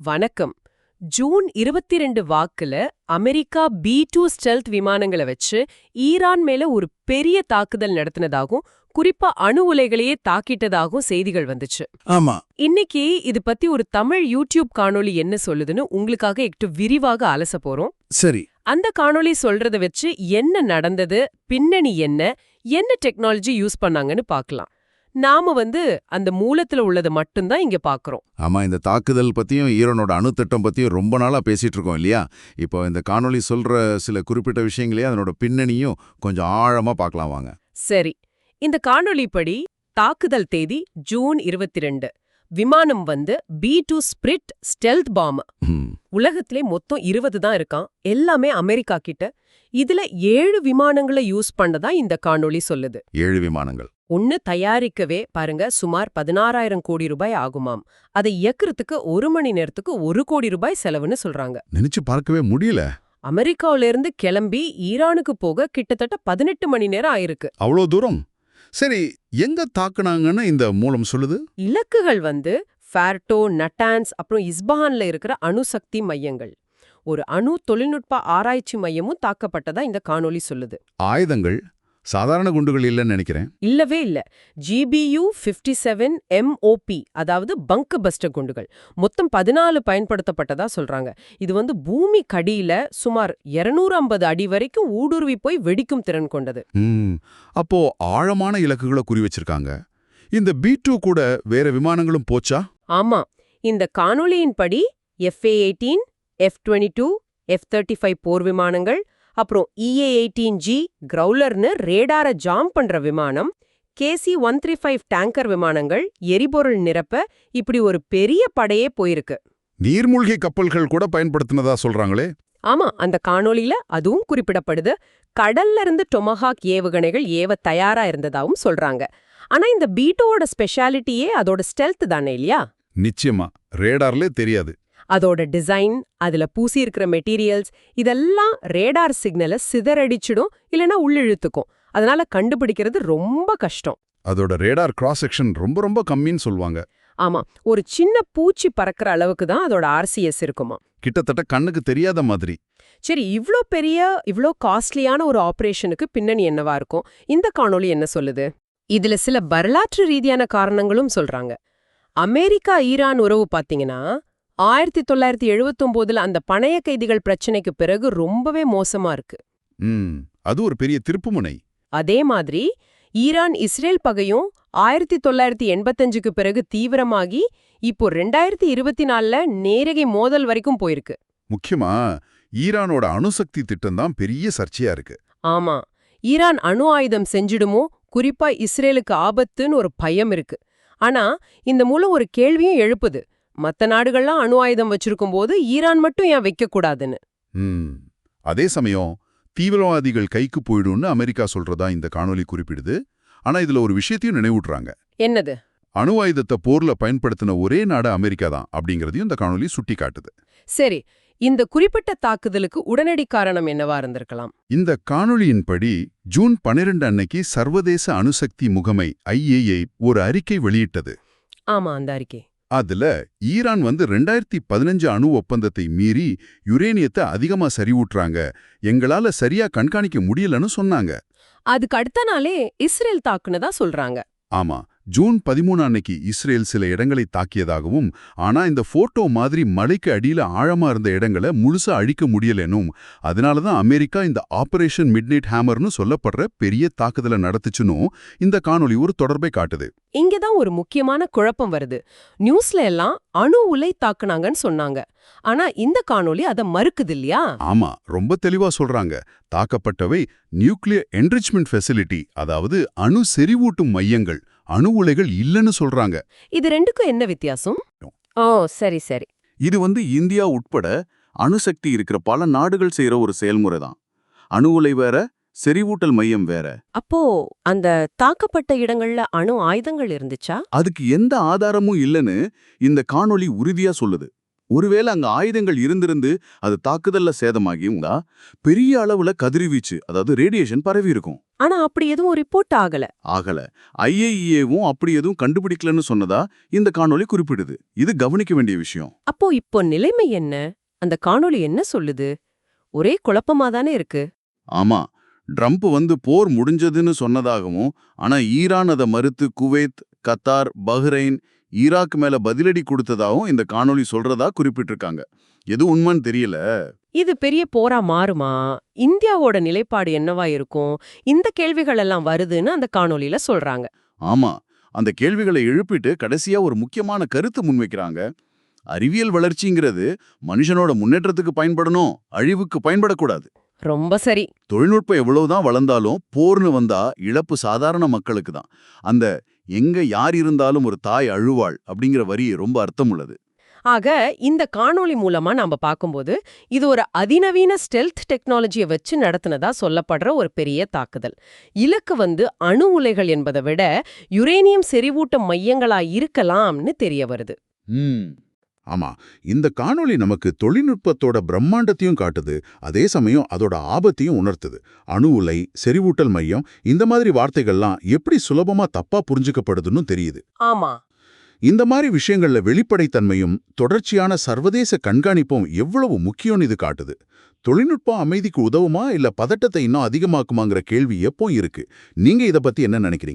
வணக்கம். ஜூன் இருபத்தி ரெண்டு வாக்குல அமெரிக்கா பி டூ ஸ்டெல்த் விமானங்களை வச்சு ஈரான் மேல ஒரு பெரிய தாக்குதல் நடத்தினதாகவும் குறிப்பா அணு உலைகளையே தாக்கிட்டதாகவும் செய்திகள் வந்துச்சு. ஆமா. இன்னைக்கு இது பத்தி ஒரு தமிழ் யூடியூப் காணொளி என்ன சொல்லுதுன்னு உங்களுக்காக எட்டு விரிவாக அலச போறோம். சரி. அந்த காணொளி சொல்றத வச்சு என்ன நடந்தது பின்னணி என்ன என்ன டெக்னாலஜி யூஸ் பண்ணாங்கன்னு பார்க்கலாம் நாம வந்து அந்த மூலத்துல உள்ளதை மட்டும்தான் இங்க பார்க்கறோம் ஆமா இந்த தாக்குதல் பத்தியும் ஈரோனோட அணுத்திட்டம் பத்தியும் ரொம்ப நாளா பேசிட்டு இருக்கோம் இல்லையா? இப்போ இந்த காணொளி சொல்ற சில குறிப்பிட்ட விஷயங்களே அதனோட பின்னணியும் கொஞ்சம் ஆழமா பார்க்கலாம் வாங்க. சரி. இந்த காணொளிப்படி தாக்குதல் தேதி ஜூன் இருபத்தி ரெண்டு விமானம் வந்து B two Spirit stealth bomb. உலகத்திலே மொத்தம் இருபது தான் இருக்கான் எல்லாமே அமெரிக்கா கிட்ட. இதுல ஏழு விமானங்களை யூஸ் பண்ணதா இந்த காணொளி சொல்லுது. ஏழு விமானங்கள். ஒன்னு தயாரிக்கவே பாருங்க சுமார் பதினாறாயிரம் கோடி ரூபாய் ஆகுமாம். அதை இயக்குறதுக்கு ஒரு மணி நேரத்துக்கு ஒரு கோடி ரூபாய் செலவுன்னு சொல்றாங்க. நினைச்சு பார்க்கவே முடியல. அமெரிக்காவில இருந்து கிளம்பி ஈரானுக்கு போக கிட்டத்தட்ட பதினெட்டு மணி நேரம் ஆயிருக்கு. அவ்வளோ தூரம்? சரி எங்க தாக்குனாங்கன்னு இந்த மூலம் சொல்லுது? இலக்குகள் வந்து ஃபேர்டோ நட்டான்ஸ் அப்புறம் இஸ்பஹான்ல இருக்கிற அணுசக்தி மையங்கள். ஒரு அணு தொழில்நுட்ப ஆராய்ச்சி மையமும் தாக்கப்பட்டதா இந்த காணொளி சொல்லுது. ஆயுதங்கள் சாதாரண குண்டுகள் இல்லைன்னு நினைக்கிறேன். இல்லவே இல்ல. ஜிபியு ஃபிஃப்டி செவன் எம்ஓபி அதாவது பங்க் பஸ்டர் குண்டுகள். மொத்தம் பதினாலு பயன்படுத்தப்பட்டதா சொல்றாங்க. இது வந்து பூமி கடியில சுமார் 250 அடி வரைக்கும் ஊடுருவி போய் வெடிக்கும் திறன் கொண்டது. அப்போ ஆழமான இலக்குகளை குறி வச்சிருக்காங்க. இந்த பி டூ கூட வேற விமானங்களும் போச்சா? ஆமா. இந்த காணொளியின்படி FA eighteen F twenty two F thirty five போர் விமானங்கள் அப்புறம் இஏ எயிட்டீன் ஜி கிரவுலர்னு ரேடார ஜாம் பண்ற விமானம் KC one three five tanker விமானங்கள் எரிபொருள் நிரப்ப இப்படி ஒரு பெரிய படையே போயிருக்கு. நீர்மூழ்கி கப்பல்கள் கூட பயன்படுத்தினதா சொல்றாங்களே? ஆமா அந்த காணொளியில அதுவும் குறிப்பிடப்படுது. கடல்ல இருந்து டொமஹாக் ஏவுகணைகள் ஏவ தயாரா இருந்ததாவும் சொல்றாங்க. ஆனா இந்த பீட்டோவோட ஸ்பெஷாலிட்டியே அதோட ஸ்டெல்த் தானே இல்லையா? நிச்சயமா ரேடார்லே தெரியாது. அதோட டிசைன் அதுல பூசி இருக்கிற மெட்டீரியல்ஸ் இதெல்லாம் ரேடார் சிக்னலை சிதறடிச்சிடும் இல்லனா உள்ளிழுத்துக்கும். அதனால கண்டுபிடிக்கிறது ரொம்ப கஷ்டம். அதோட ரேடார் கிராஸ் செக்ஷன் ரொம்ப ரொம்ப கம்மின்னு சொல்லுவாங்க. ஆமா ஒரு சின்ன பூச்சி பறக்கிற அளவுக்கு தான் அதோட ஆர்சிஎஸ் இருக்குமா. கிட்டத்தட்ட கண்ணுக்கு தெரியாத மாதிரி. சரி இவ்ளோ பெரிய இவ்ளோ காஸ்ட்லியான ஒரு ஆபரேஷனுக்கு பின்னணி என்னவா இருக்கும்? இந்த காணொளி என்ன சொல்லுது? இதுல சில வரலாற்று ரீதியான காரணங்களும் சொல்றாங்க. அமெரிக்கா ஈரான் உறவு பாத்தீங்கன்னா ஆயிரத்தி தொள்ளாயிரத்தி எழுவத்தொம்போதுல அந்த பணைய கைதிகள் பிரச்சனைக்கு பிறகு ரொம்பவே மோசமா இருக்கு. அது ஒரு பெரிய திருப்புமுனை. அதே மாதிரி ஈரான் இஸ்ரேல் பகையும் ஆயிரத்தி தொள்ளாயிரத்தி எண்பத்தஞ்சுக்கு பிறகு தீவிரமாகி இப்போ ரெண்டாயிரத்தி இருபத்தி நாலுல நேரகை மோதல் வரைக்கும் போயிருக்கு. முக்கியமா ஈரானோட அணுசக்தி திட்டம் தான் பெரிய சர்ச்சையா இருக்கு. ஆமா ஈரான் அணு ஆயுதம் செஞ்சிடுமோ குறிப்பா இஸ்ரேலுக்கு ஆபத்துன்னு ஒரு பயம் இருக்கு. ஆனா இந்த மூலம் ஒரு கேள்வியும் எழுப்புது. மத்த நாடுகள்லாம் அணு ஆயுதம் வச்சிருக்கும் போது ஈரான் மட்டும் ஏன் வைக்கக்கூடாதுன்னு? அதே சமயம் தீவிரவாதிகள் கைக்கு போயிடும்னு அமெரிக்கா சொல்றதா இந்த காணொளி குறிப்பிடுது. ஆனா இதுல ஒரு விஷயத்தையும் நினைவூட்டுறாங்க. என்னது? அணு ஆயுதத்தை போர்ல பயன்படுத்தின ஒரே நாடு அமெரிக்கா தான் அப்படிங்கறதையும் இந்த காணொளி சுட்டி காட்டுது சரி இந்த குறிப்பிட்ட தாக்குதலுக்கு உடனடி காரணம் என்னவா இருந்திருக்கலாம்? இந்த காணொளியின்படி ஜூன் 12 அன்னைக்கு சர்வதேச அணுசக்தி முகமை ஐஏஏ ஒரு அறிக்கை வெளியிட்டது. ஆமா அந்த அறிக்கை. அதுல ஈரான் வந்து ரெண்டாயிரத்தி பதினஞ்சு அணு ஒப்பந்தத்தை மீறி யுரேனியத்தை அதிகமா சரிவூட்டுறாங்க. எங்களால சரியா கண்காணிக்க முடியலன்னு சொன்னாங்க. அதுக்கு அடுத்த நாளே இஸ்ரேல் தாக்குனதா சொல்றாங்க. ஆமா. ஜூன் பதிமூணு அன்னைக்கு இஸ்ரேல் சில இடங்களை தாக்கியதாகவும் ஆனா இந்த போட்டோ மாதிரி மலைக்கு அடியில ஆழமா இருந்த இடங்களை முழுசா அழிக்க முடியலனும் அதனாலதான் அமெரிக்கா இந்த ஆபரேஷன் மிட்நைட் ஹேமர்னு சொல்லப்படுற பெரிய தாக்குதலை நடத்துச்சுன்னும் இந்த காணொளி ஒரு தொடர்பை காட்டுது. இங்கதான் ஒரு முக்கியமான குழப்பம் வருது. நியூஸ்ல எல்லாம் அணு உலை தாக்குனாங்கன்னு சொன்னாங்க. ஆனா இந்த காணொளி அத மறுக்குது இல்லையா? ஆமா ரொம்ப தெளிவா சொல்றாங்க. தாக்கப்பட்டவை நியூக்ளியர் என்ரிச்மெண்ட் ஃபெசிலிட்டி அதாவது அணு செறிவூட்டும் மையங்கள் அணு உலைகள் இல்லைன்னு சொல்றாங்க. இது ரெண்டுக்கும் என்ன வித்தியாசம்? ஓ சரி சரி. இது வந்து இந்தியா உட்பட அணுசக்தி இருக்கிற பல நாடுகள் செய்யற ஒரு செயல்முறை தான். அணு உலை வேற செறிவூட்டல் மையம் வேற. அப்போ அந்த தாக்கப்பட்ட இடங்கள்ல அணு ஆயுதங்கள் இருந்துச்சா? அதுக்கு எந்த ஆதாரமும் இல்லைன்னு இந்த காணொளி உறுதியா சொல்லுது. ஒருவேளை அங்க ஆயுதங்கள் இருந்திருந்து அது தாக்குதல்ல சேதமாகியும்தா பெரிய அளவுல கதிர்வீச்சு அதாவது ரேடியேஷன் பரவி இருக்கும் ஆனா அப்படி எதுவும் ரிப்போர்ட் ஆகல. ஆகல. ஐஏஇஏவும் அப்படி எதுவும் கண்டுபிடிக்கலன்னு சொன்னதா இந்த காணொளி குறிப்பிடுது. இது கவனிக்க வேண்டிய விஷயம். அப்போ இப்போ நிலைமை என்ன? அந்த காணொளி என்ன சொல்லுது? ஒரே குழப்பமா தானே இருக்கு. ஆமா. ட்ரம்ப் வந்து போர் முடிஞ்சதுன்னு சொன்னதாகவும் ஆனா ஈரான் அதை மறுத்து குவைத் கத்தார் பஹ்ரைன் ஈராக் மேல பதிலடி கொடுத்ததாகவும் இந்த காணொளி சொல்றதா குறிப்பிட்டிருக்காங்க. எது உண்மைன்னு தெரியல. இது பெரிய போரா மாறுமா? இந்தியாவோட நிலைப்பாடு என்னவா இருக்கும்? இந்த கேள்விகள் எல்லாம் வருதுன்னு அந்த காணொளியில சொல்றாங்க. ஆமா. அந்த கேள்விகளை எழுப்பிட்டு கடைசியா ஒரு முக்கியமான கருத்து முன்வைக்கிறாங்க. அறிவியல் வளர்ச்சிங்கிறது மனுஷனோட முன்னேற்றத்துக்கு பயன்படணும் அழிவுக்கு பயன்படக்கூடாது. ரொம்ப சரி. தொழில்நுட்பம் எவ்வளவுதான் வளர்ந்தாலும் போர்னு வந்தா இழப்பு சாதாரண மக்களுக்கு தான். அந்த எங்க யார் இருந்தாலும் ஒரு தாய் அழுவாள் அப்படிங்கிற வரி ரொம்ப அர்த்தம் உள்ளது ஆக இந்த காணொளி மூலமா நாம பார்க்கும்போது இது ஒரு அதிநவீன ஸ்டெல்த் டெக்னாலஜியை வச்சு நடத்தினதா சொல்லப்படுற ஒரு பெரிய தாக்குதல். இலக்கு வந்து அணு உலைகள் என்பதை விட யுரேனியம் செறிவூட்ட மையங்களா இருக்கலாம்னு தெரிய வருது. ஆமா. இந்த காணொளி நமக்கு தொழில்நுட்பத்தோட பிரம்மாண்டத்தையும் காட்டுது. அதே சமயம் அதோட ஆபத்தையும் உணர்த்துது. அணு உலை செறிவூட்டல் மையம் இந்த மாதிரி வார்த்தைகள்லாம் எப்படி சுலபமா தப்பா புரிஞ்சுக்கப்படுதுன்னு தெரியுது. ஆமா. இந்த மாதிரி விஷயங்கள்ல வெளிப்படைத்தன்மையும் தொடர்ச்சியான சர்வதேச கண்காணிப்பும் எவ்வளவு முக்கியம்னு இது காட்டுது. தொழில்நுட்பம் அமைதிக்கு உதவுமா இல்ல பதட்டத்தை இன்னும் அதிகமாக்குமாங்கிற கேள்வி எப்போ இருக்கு. நீங்க இத பத்தி என்ன நினைக்கிறீங்க?